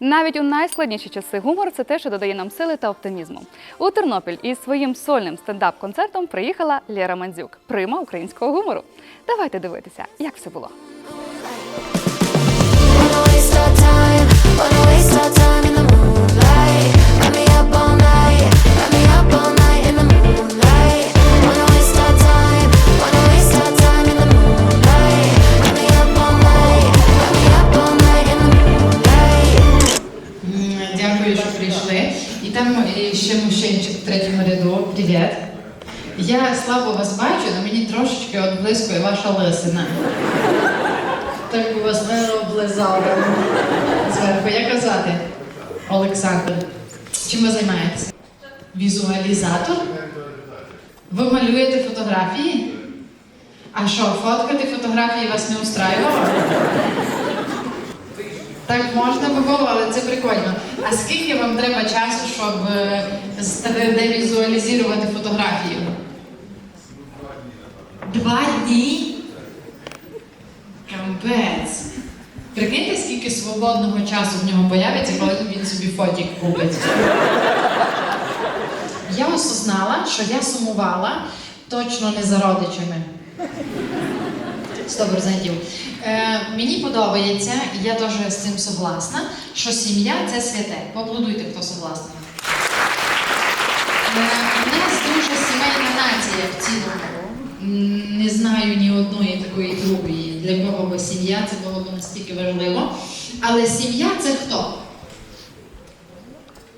Навіть у найскладніші часи гумор це те, що додає нам сили та оптимізму. У Тернопіль із своїм сольним стендап-концертом приїхала Лєра Мандзюк, прима українського гумору. Давайте дивитися, як все було. Wanna waste our time, in the moonlight. Слабо вас бачу, але мені трошечки от блискує ваша лисина. Так би вас не облизала зверху. Як казати? Олександр. Чим ви займаєтеся? Візуалізатор? Ви малюєте фотографії? А що, фоткати фотографії вас не устраювало? Так можна би було, але це прикольно. А скільки вам треба часу, щоб е, 3D візуалізувати фотографію? Два дні? Кампець. Прикиньте, скільки свободного часу в нього появиться, коли він собі фотік купить. Я осознала, що я сумувала точно не за родичами. 100%. Е, мені подобається, я теж з цим согласна, що сім'я це святе. Поаплодуйте, хто согласний. Е, у нас дуже сімейна нація в цілому. Не знаю ні одної такої групи, для кого би сім'я це було б настільки важливо. Але сім'я це хто?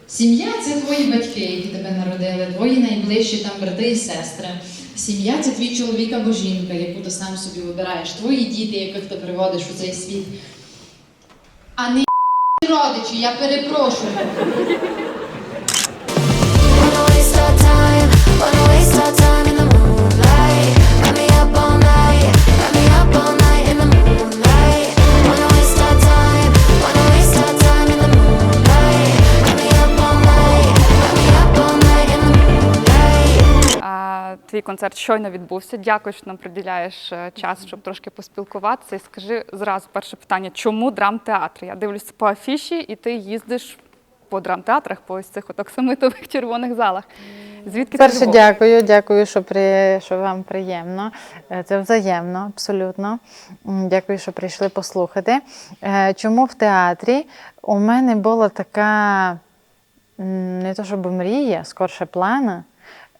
Сім'я це твої батьки, які тебе народили, твої найближчі там брати і сестри. Сім'я це твій чоловік або жінка, яку ти сам собі вибираєш, твої діти, яких ти приводиш у цей світ. А не родичі, я перепрошую. Твій концерт щойно відбувся. Дякую, що нам приділяєш е, час, щоб трошки поспілкуватися. І скажи зразу перше питання: чому драмтеатр? Я дивлюся по афіші, і ти їздиш по драмтеатрах, по ось цих оксамитових червоних залах. Звідки Перше, дякую, дякую, що при що вам приємно. Е, Це взаємно, абсолютно. Дякую, що прийшли послухати. Е, Чому в театрі у мене була така не то щоб мрія, скорше плана.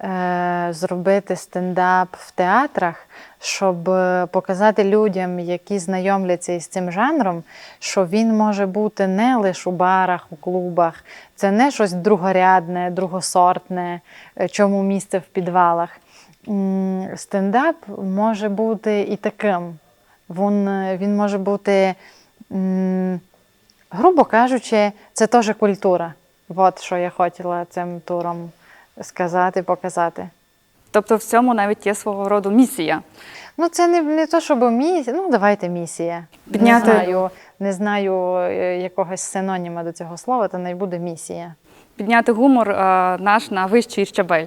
Е, Зробити стендап в театрах, щоб е, показати людям, які знайомляться із цим жанром, що він може бути не лише у барах, у клубах, це не щось другорядне, другосортне, е, чому місце в підвалах. Стендап може бути і таким. Він, він може бути, грубо кажучи, це теж культура. От що я хотіла цим туром сказати, показати. Тобто в цьому навіть є свого роду місія. Ну, це не, не то, щоб місія. Ну, давайте місія. Підняти- Не знаю, не знаю е, якогось синоніма до цього слова, то не буде місія. Підняти гумор е, наш на вищий щабель.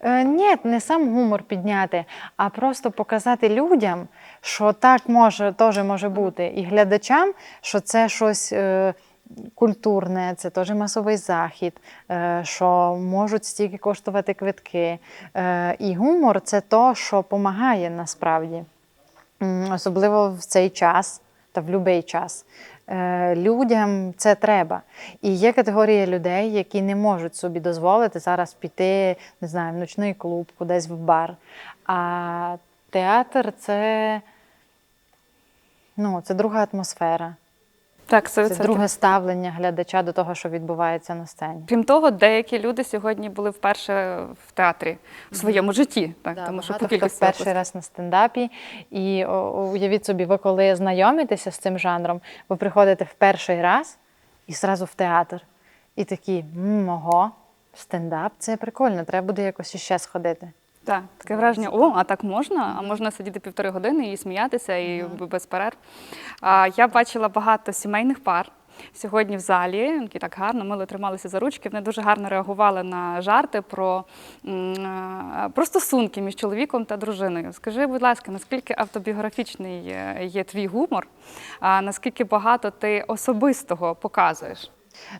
Е, ні, не сам гумор підняти, а просто показати людям, що так може, теж може бути, і глядачам, що це щось е, культурне, це теж масовий захід, е, що можуть стільки коштувати квитки. Е, і гумор це то, що допомагає насправді. Особливо в цей час та в будь-який час. Е, Людям це треба. І є категорія людей, які не можуть собі дозволити зараз піти, не знаю, в ночний клуб, кудись в бар. А театр це, ну, це друга атмосфера, Так, це, це друге ставлення глядача до того, що відбувається на сцені. Крім того, деякі люди сьогодні були вперше в театрі в своєму житті, так Да, тому що по хто кількості перший раз на стендапі. І о, уявіть собі, ви коли знайомитеся з цим жанром, ви приходите в перший раз і зразу в театр. І такі, «М, ого, стендап це прикольно, треба буде якось іще сходити. Так, таке враження, о, а так можна? А можна сидіти півтори години і сміятися, і без перерв. А, я бачила багато сімейних пар. Сьогодні в залі, які так гарно, мило трималися за ручки, вони дуже гарно реагували на жарти про, про стосунки між чоловіком та дружиною. Скажи, будь ласка, наскільки автобіографічний е, є твій гумор, а наскільки багато ти особистого показуєш?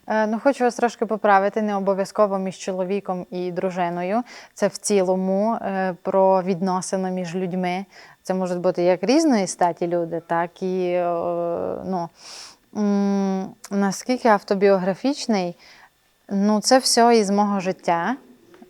Е, Ну, хочу вас трошки поправити. Не обов'язково між чоловіком і дружиною. Це в цілому е, про відносини між людьми. Це можуть бути як різної статі люди, так і е, ну, наскільки автобіографічний, ну, це все із мого життя.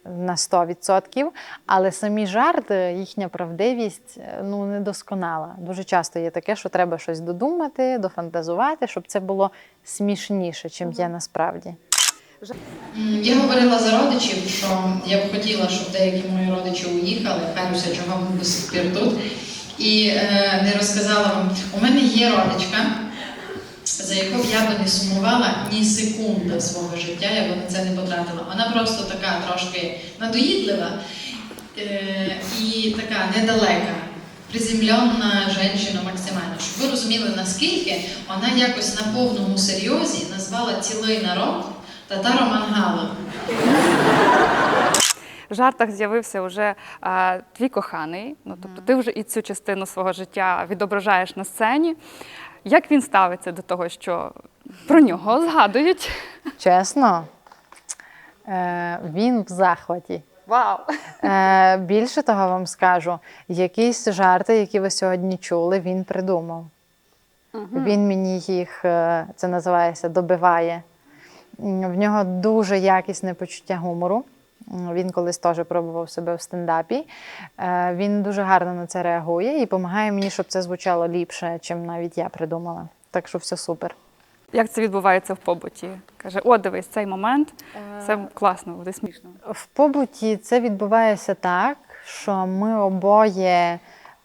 На 100%, але самі жарти, їхня правдивість е, ну, недосконала. Дуже часто є таке, що треба щось додумати, дофантазувати, щоб це було смішніше, чим є насправді. Я говорила за родичів, що я б хотіла, щоб деякі мої родичі уїхали, хаюся, чого вони до сих пір тут. І е, не розказала вам. У мене є родичка, за яку я би не сумувала ні секунди свого життя, я б на це не потратила. Вона просто така трошки надоїдлива е, і така недалека. Приземлена жінка максимально. Щоб ви розуміли, наскільки вона якось на повному серйозі назвала цілий народ татаро-мангалом. В жартах з'явився вже а, твій коханий. Ну тобто, ти вже і цю частину свого життя відображаєш на сцені. Як він ставиться до того, що про нього згадують? Чесно, е, він в захваті. Вау! Е, більше того вам скажу, якісь жарти, які ви сьогодні чули, він придумав. Він мені їх, е, це називається, добиває. В нього дуже якісне почуття гумору. Він колись теж пробував себе в стендапі. Е, Він дуже гарно на це реагує і допомагає мені, щоб це звучало ліпше, чим навіть я придумала. Так що все супер. Як це відбувається в побуті? Каже: о, дивись, цей момент це класно, буде смішно. В побуті це відбувається так, що ми обоє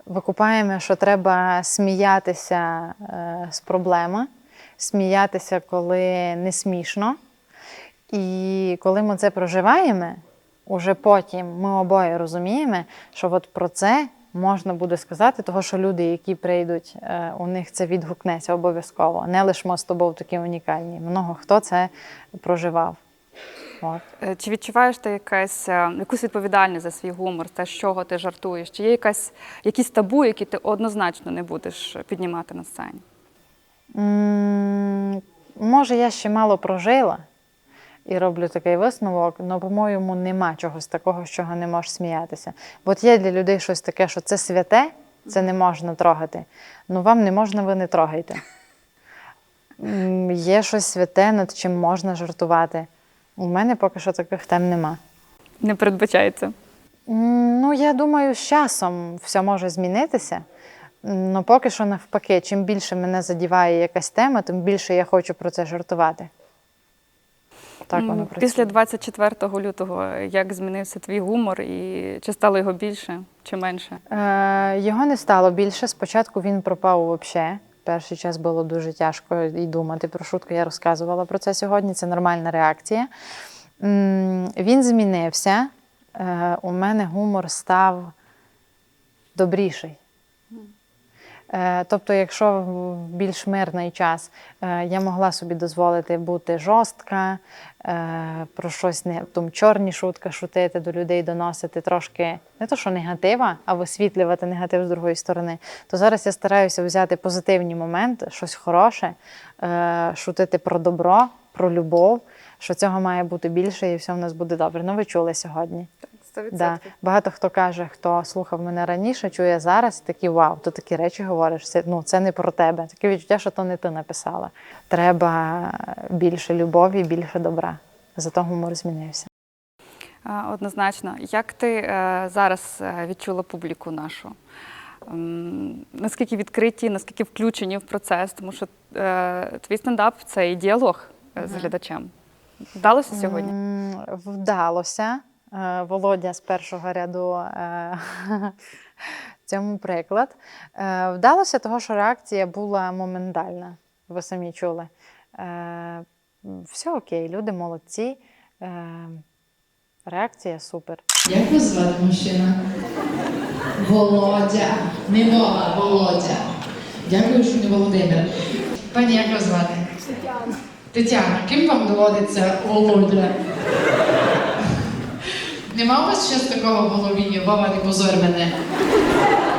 викупаємо, що треба сміятися е, з проблеми, сміятися, коли не смішно. І коли ми це проживаємо, уже потім ми обоє розуміємо, що от про це можна буде сказати, того що люди, які прийдуть, е, у них це відгукнеться обов'язково. Не лише ми з тобою такі унікальні. Много хто це проживав. От. Е, Чи відчуваєш ти якась, е, якусь відповідальність за свій гумор, те, з чого ти жартуєш? Чи є якась, якісь табу, які ти однозначно не будеш піднімати на сцені? М, Може, я ще мало прожила і роблю такий висновок, але, по-моєму, нема чогось такого, з чого не можеш сміятися. Бо от є для людей щось таке, що це святе, це не можна трогати. Ну вам не можна, ви не трогайте. Є щось святе, над чим можна жартувати. У мене поки що таких тем нема. Не передбачається. Ну, я думаю, з часом все може змінитися. Ну, поки що навпаки, чим більше мене задіває якась тема, тим більше я хочу про це жартувати. Так воно працює. Після 24 лютого як змінився твій гумор і чи стало його більше чи менше? Е, його не стало більше. Спочатку він пропав взагалі. Перший час було дуже тяжко і думати про шутку. Я розказувала про це сьогодні. Це нормальна реакція. Він змінився. Е, У мене гумор став добріший. Е, Тобто, якщо в більш мирний час е, я могла собі дозволити бути жорстка, е, про щось не там, чорні шутки шутити, до людей доносити трошки не то, що негатива, а висвітлювати негатив з другої сторони, то зараз я стараюся взяти позитивні моменти, щось хороше, шутити про добро, про любов, що цього має бути більше і все в нас буде добре. Ну, ви чули сьогодні. Да. Багато хто каже, хто слухав мене раніше, чує зараз, такі вау, ти такі речі говориш. Це, ну, це не про тебе. Таке відчуття, що то не ти написала. Треба більше любові, більше добра. Зато гумор змінився. Однозначно. Як ти е, зараз е, відчула публіку нашу? Наскільки відкриті, наскільки включені в процес? Тому що е, твій стендап це і діалог з глядачем. Вдалося сьогодні? Вдалося. Е, Володя з першого ряду е, цьому приклад. Е, Вдалося того, що реакція була моментальна. Ви самі чули. Все окей, люди молодці. Реакція супер. Як вас звати мужчина? Володя. Не Вова, Володя. Дякую, що не Володимир. Пані, як вас звати? Тетяна. Тетяна, ким вам доводиться Володя? Нема у вас щось такого в голові? Вова, не позор мене.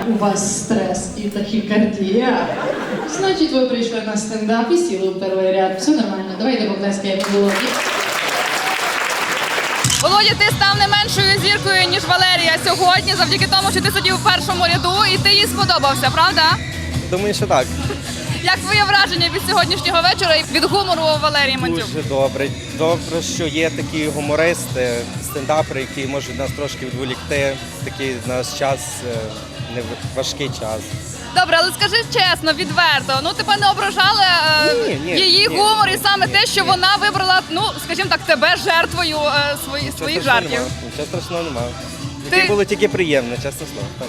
У вас стрес і тахікардія. Значить, ви прийшли на стендап і сіли в перший ряд. Все нормально. Давайте поплескаємо Володі. Володя, ти став не меншою зіркою, ніж Валерія сьогодні, завдяки тому, що ти сидів у першому ряду і ти їй сподобався, правда? Думаю, що так. Як твоє враження від сьогоднішнього вечора і від гумору Валерії Мандзюк? Дуже добре. Добре, що є такі гумористи, стендапери, які можуть нас трошки відволікти. в Такий наш час, е, не важкий час. Добре, але скажи чесно, відверто. Ну тебе не ображали е, Ні, ні, її ні, гумор і ні, саме те, що ні. вона вибрала, ну скажімо так, тебе жертвою е, свої, своїх страшного жартів. нема. Нічого страшного немає. Ти- Таке було тільки приємно, чесне слово. Так.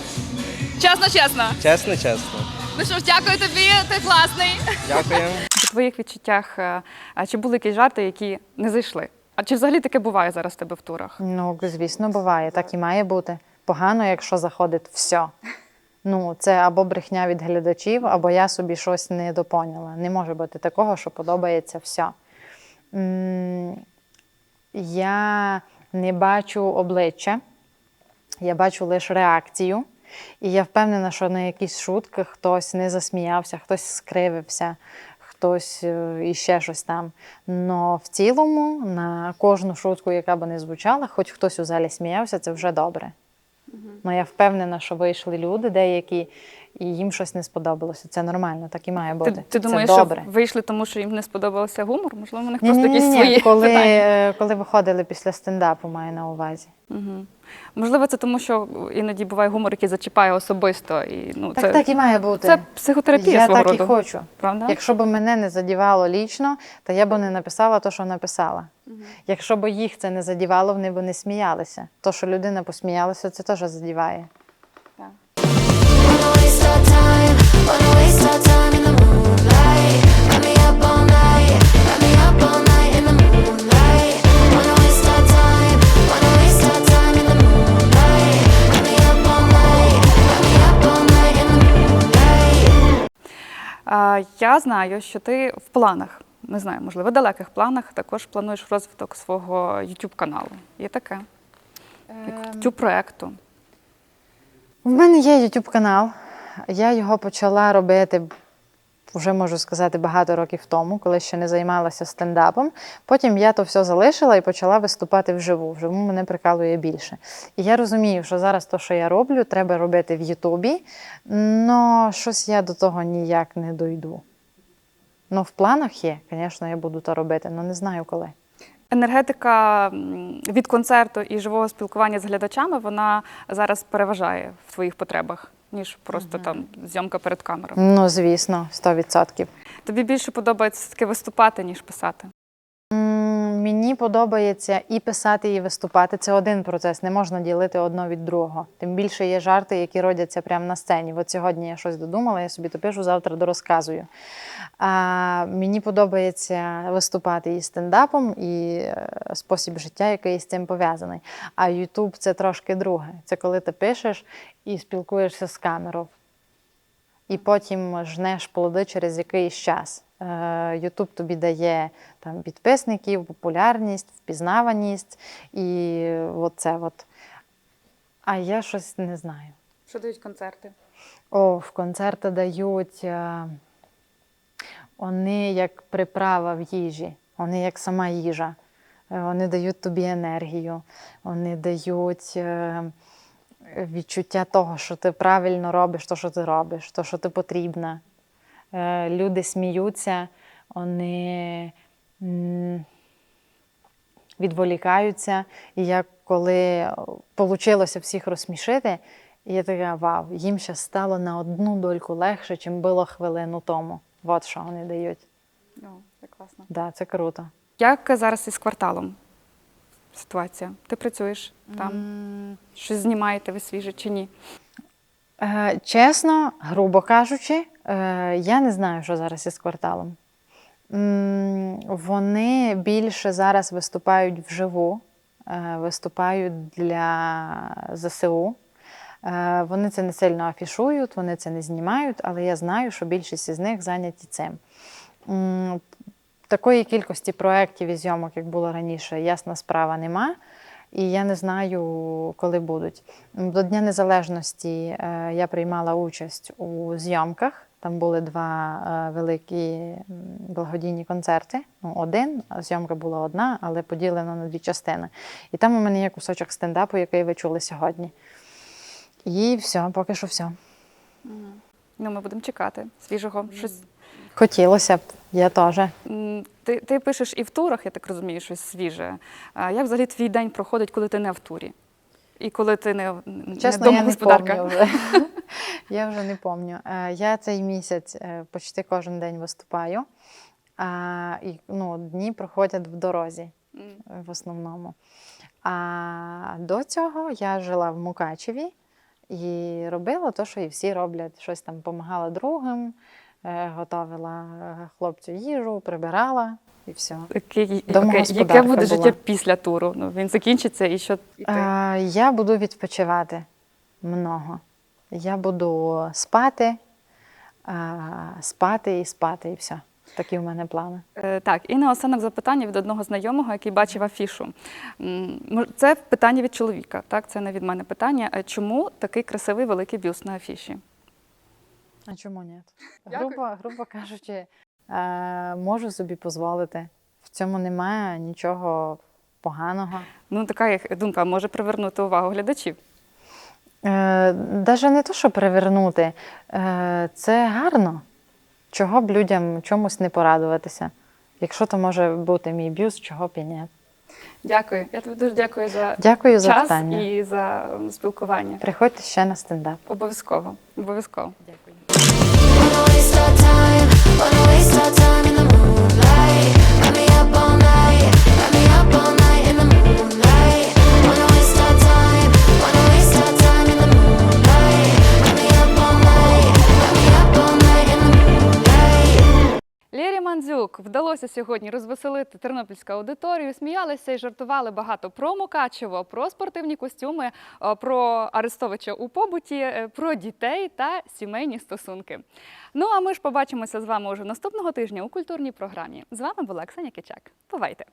Чесно, чесно. Чесно, чесно. Ну що ж, дякую тобі, ти класний. Дякуємо. У твоїх відчуттях, е, а чи були якісь жарти, які не зайшли? А чи взагалі таке буває зараз в тебе в турах? Ну, звісно, буває, так і має бути. Погано, якщо заходить все. Ну, це або брехня від глядачів, або я собі щось не допоняла. Не може бути такого, що подобається все. Я не бачу обличчя, я бачу лише реакцію. І я впевнена, що на якісь шутки хтось не засміявся, хтось скривився, хтось е, іще щось там. Но в цілому на кожну шутку, яка би не звучала, хоч хтось у залі сміявся, це вже добре. Ну, я впевнена, що вийшли люди деякі, і їм щось не сподобалося. Це нормально, так і має бути. Ти, ти думаєш, що вийшли, тому що їм не сподобався гумор? Можливо, у них Ні, просто ні, якісь ні, свої коли, питання. е, коли виходили після стендапу, маю на увазі. Угу. Можливо, це тому, що іноді буває гумор, який зачіпає особисто. І, ну, Так, це, так і має бути. це психотерапія я свого так роду. і хочу. Правда? Якщо б мене не задівало лічно, то я б не написала те, що написала. Якщо б їх це не задівало, вони б не сміялися. То, що людина посміялася, це теж задіває. Я знаю, що ти в планах, не знаю, можливо, далеких планах також плануєш розвиток свого YouTube каналу. Є таке? Ем. YouTube проекту. У мене є YouTube канал. Я його почала робити. Вже можу сказати багато років тому, коли ще не займалася стендапом. Потім я то все залишила і почала виступати вживу. Вживу мене прикалує більше. І я розумію, що зараз те, що я роблю, треба робити в Ютубі, але щось я до того ніяк не дойду. Ну, в планах є, звісно, я буду то робити, але не знаю коли. Енергетика від концерту і живого спілкування з глядачами вона зараз переважає в твоїх потребах, ніж просто там зйомка перед камерою. Ну, звісно, 100%. Тобі більше подобається таки виступати, ніж писати. Мені подобається і писати, і виступати. Це один процес, не можна ділити одно від другого. Тим більше є жарти, які родяться прямо на сцені. От сьогодні я щось додумала, я собі то пишу, завтра дорозказую. А мені подобається виступати і стендапом, і е, спосіб життя, який з цим пов'язаний. А Ютуб це трошки друге. Це коли ти пишеш і спілкуєшся з камерою. І потім жнеш плоди через якийсь час. Ютуб тобі дає там підписників, популярність, впізнаваність і оце от. А я щось не знаю. Що дають концерти? О, в концерти дають. е, Вони як приправа в їжі, вони як сама їжа. Е, Вони дають тобі енергію, вони дають е, відчуття того, що ти правильно робиш, то, що ти робиш, то, що ти потрібна. Е, Люди сміються, вони відволікаються. І я коли вийшло всіх розсмішити, я така, вау, їм ще стало на одну дольку легше, чим було хвилину тому. От що вони дають. Ну, це класно. Да, це круто. Як зараз із кварталом ситуація? Ти працюєш там? Щось знімаєте ви свіже чи ні? Е, чесно, грубо кажучи, е, я не знаю, що зараз із кварталом. М, Вони більше зараз виступають вживу, е, виступають для ЗСУ. Е, Вони це не сильно афішують, вони це не знімають, але я знаю, що більшість із них зайняті цим. Такої кількості проєктів і зйомок, як було раніше, ясна справа нема. І я не знаю, коли будуть. До Дня Незалежності е, я приймала участь у зйомках. Там Там були два е, великі благодійні концерти. Ну, один, зйомка була одна, але поділена на дві частини. І там у мене є кусочок стендапу, який ви чули сьогодні. І все, поки що все. Ну, ми будемо чекати свіжого. Щось Хотілося б, я теж. Ти, ти пишеш і в турах, я так розумію, щось свіже. А як взагалі твій день проходить, коли ти не в турі? І коли ти не, не Чесно, я не домогосподарка? вже. я вже не пам'ятаю. Я цей місяць е, почти кожен день виступаю, а і, ну, дні проходять в дорозі е, в основному. А до цього я жила в Мукачеві і робила те, що і всі роблять. Щось там допомагала другим, е, готувала е, хлопцю їжу, прибирала і все. Яке, яке, яке буде була. життя після туру? Ну, він закінчиться і що? І ти? А, я буду відпочивати много. Я буду спати, а, спати і спати, і все. Такі в мене плани. Е, Так, і наостанок запитання від одного знайомого, який бачив афішу. Це питання від чоловіка, так? Це не від мене питання. Е, Чому такий красивий великий бюст на афіші? А чому ні? Грубо, грубо кажучи, е, можу собі дозволити. В цьому немає нічого поганого. Ну, така думка може привернути увагу глядачів. Е, Даже не то, що перевернути, е, це гарно. Чого б людям чомусь не порадуватися? Якщо то може бути мій бюст, чого б і ні. Дякую. Я тобі дуже дякую за Дякую за час питання. і за спілкування. Приходьте ще на стендап. Обов'язково. Обов'язково. Wanna waste our time, in the moonlight. Wrap me up all night, Лєрі Мандзюк вдалося сьогодні розвеселити тернопільську аудиторію. Сміялися і жартували багато про Мукачево, про спортивні костюми, е, про Арестовича у побуті, е, про дітей та сімейні стосунки. Ну а ми ж побачимося з вами уже наступного тижня у культурній програмі. З вами була Ксенія Кичак. Бувайте!